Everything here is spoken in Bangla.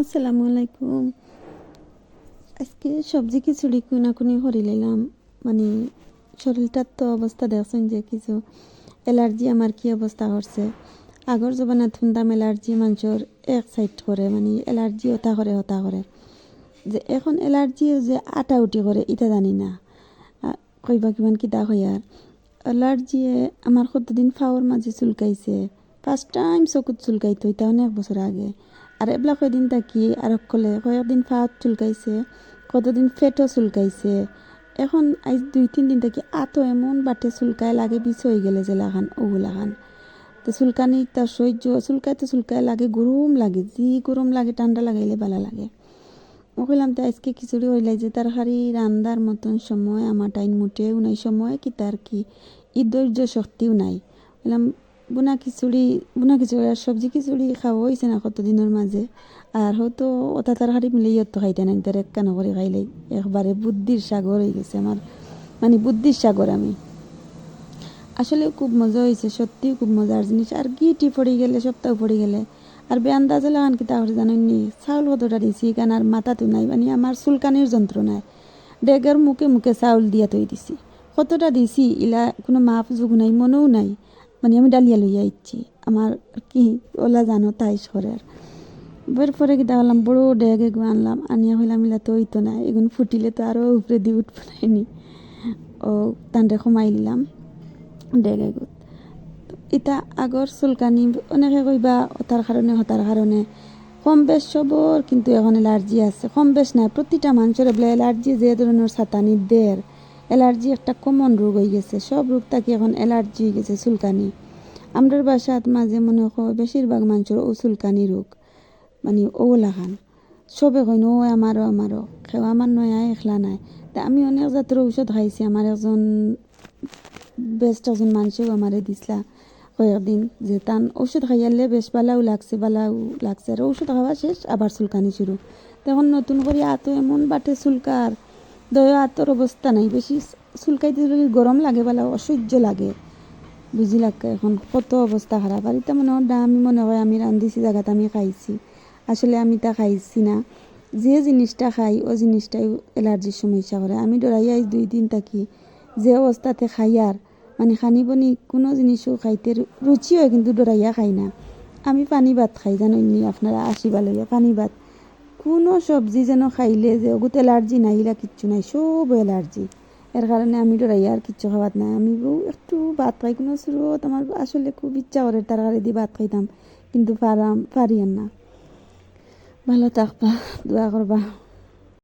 আসসালামু আলাইকুম। আজকে সবজি খিচুড়ি কুনাকুনি করে নিলাম। মানে শরীরটার তো অবস্থা দেখছেন যে কিছু অ্যালার্জি, আমার কি অবস্থা করছে আগর জমানাত শুনতাম অ্যালার্জি, মানুষের এক সাইড করে মানে অ্যালার্জি হতা করে হতা করে। যে এখন অ্যালার্জি যে আটা উটি করে এটা জানি না। কইবা কিমান কিতা হয় আর। অ্যালার্জিয়ে আমার কতদিন ফাওয়ার মাঝে চুলকাইছে। ফার্স্ট টাইম চকুত চুলকাইতো, এটা অনেক বছর আগে। আর এবলা কয়দিন থাকি, আর কলে কয়েকদিন ফাওয়াত চুলকাইছে, কতদিন ফেটও চুলকাইছে। এখন আজ দুই তিন দিন থাকি আতো এমন বাটে চুলকায় লাগে বিষ হয়ে গেলে জেলাখান ওগুলাখান তো চুলকানি তার সহ্য, চুলকাইতে চুলকায় লাগে, গরম লাগে যি গরম লাগে, ঠান্ডা লাগাইলে ভালো লাগে। ও কইলাম তো আজকে খিচুড়ি হইলাই যে তার হারি রান্দার মতন সময়, আমার টাইম মুটেও নাই সময়, কি তার কি? ই ধৈর্য শক্তিও নাই। বুনা খিচুড়ি বুনা খিচুড়ি আর সবজি খিচুড়ি খাওয়া হয়েছে না কতদিনের মাঝে আর হয়তো ওটা তার হারি মিলে ইয়ত তো খাইতে নাই তার এক কানো করে খাইলাই একবারে বুদ্ধির সাগর হয়ে গেছে আমার মানে বুদ্ধির সাগর আমি। আসলে খুব মজা হয়েছে সত্যিই খুব মজার জিনিস আর গিটি পড়ে গেলে, সপ্তাহ পড়ে গেলে। আর বেআন্দাজ লাগান কিতা করে জানেন নি। চাউল কতটা দিছি কারণ আর মাথাতো নাই মানে আমার চুলকানির যন্ত্রণায় ডেগের মুখে মুখে চাউল দিয়া থই দিছি। কতটা দিছি, ইলা কোনো মাপ যোগ নাই, মনেও নাই। মানে আমি ডালিয়া লইয়া ইচ্ছি আমার কি ওলা জানো তাই সরের বের পরে কিতা হলাম বড় ডেগ এগু আনলাম, আনিয়া হইলাম ইলা তো হইতো না, এগুন ফুটিলে তো আরও উপরে দিয়ে উঠবো নাইনি ও তান্ডে কমাই দিলাম ডেগ এগুত। ইতা আগর চুলকানি, অনেকে কইবা হতার কারণে হতার কারণে কম বেশ সবর কিন্তু এখন এলার্জি আছে। কম বেশ নাই প্রতিটা মানুষের বলে এলার্জি যে ধরনের সাতানি দের এলার্জি একটা কমন রোগ হয়ে গেছে। সব রোগ থাকি এখন এলার্জি হয়ে গেছে, চুলকানি। আমরার বাসাত মাঝে মনে হয় বেশিরভাগ মানুষের ও চুলকানি রোগ মানে ও লাগান। সবে কইন, ও আমারও আমারও। কেউ আমার নয় একলা নাই। তা আমি অনেক জাতের ঔষধ খাইছি। আমার একজন বেস্ট একজন মানুষেও আমারে দিছিলা কয়েকদিন যে তান ঔষধ খাইয়ালে বেশ বালাও লাগছে বালাও লাগছে। আর ঔষধ খাওয়া শেষ, আবার চুলকানি শুরু। তখন নতুন করে আতো এমন বাটে চুলকার। দয়, আতর অবস্থা নাই। বেশি চুলকাইতে গরম লাগে বালা, অসহ্য লাগে। বুঝি লাগে এখন কত অবস্থা খারাপ। আর এটা মনে হয় আমি মনে হয় আমি রান্ধিছি জায়গাতে আমি খাইছি। আসলে আমি তা খাইছি না। যে জিনিসটা খাই, ও জিনিসটাই এলার্জির সমস্যা করে। আমি ডরাইয়া এই দুই দিন থাকি। যে অবস্থাতে খাই আর মানে খানি বনি কোনো জিনিসও খাইতে রুচি হয় কিন্তু ডরাইয়া খাই না। আমি পানি ভাত খাই জানেন নি আপনারা আসিবা লইয়া পানি ভাত কোনো সবজি যেন খাইলে যে ওগুত এলার্জি নাই ইলা কিচ্ছু নাই, সব এলার্জি এর কারণে আমি ডরাইয়া আর কিচ্ছু খাবার নাই। আমি একটু ভাত খাই, কোনো সুরত, আমার আসলে খুব ইচ্ছা করে তার কারে দিয়ে ভাত খাইতাম, কিন্তু পারাম পারি আর না। ভালো থাকবা, দোয়া করবা।